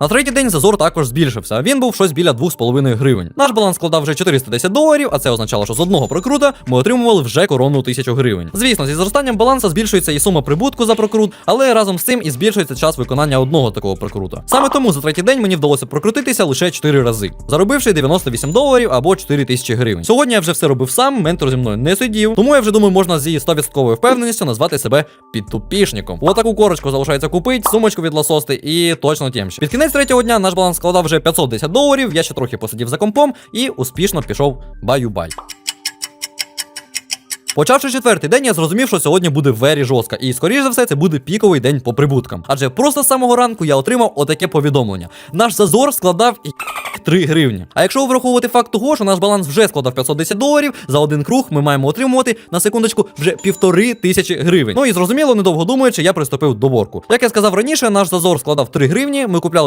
На третій день зазор також збільшився. Він був щось біля 2,5 гривень. Наш баланс складав вже 410 доларів, а це означало, що з одного прокрута ми отримували вже коронну тисячу гривень. Звісно, зі зростанням баланса збільшується і сума прибутку за прокрут, але разом з цим і збільшується час виконання одного такого прокрута. Саме тому за третій день мені вдалося прокрутитися лише 4 рази, заробивши 98 доларів або 4 тисячі гривень. Сьогодні я вже все робив сам, ментор зі мною не сидів, тому я вже думаю, можна зі 100% впевненістю назвати себе підтупішником. Отаку корочку залишається купити, сумочку від лосости і точно тємші. Під кінець третього дня наш баланс складав вже 510 доларів. Я ще трохи посидів за компом і успішно пішов баю-бай. Почавши четвертий день, я зрозумів, що сьогодні буде вері жорстко, і скоріш за все це буде піковий день по прибуткам. Адже просто з самого ранку я отримав отаке повідомлення. Наш зазор складав 3 гривні. А якщо враховувати факт того, що наш баланс вже складав 510 доларів, за один круг ми маємо отримувати на секундочку вже півтори тисячі гривень. Ну і зрозуміло, недовго думаючи, я приступив до борку. Як я сказав раніше, наш зазор складав 3 гривні. Ми купляли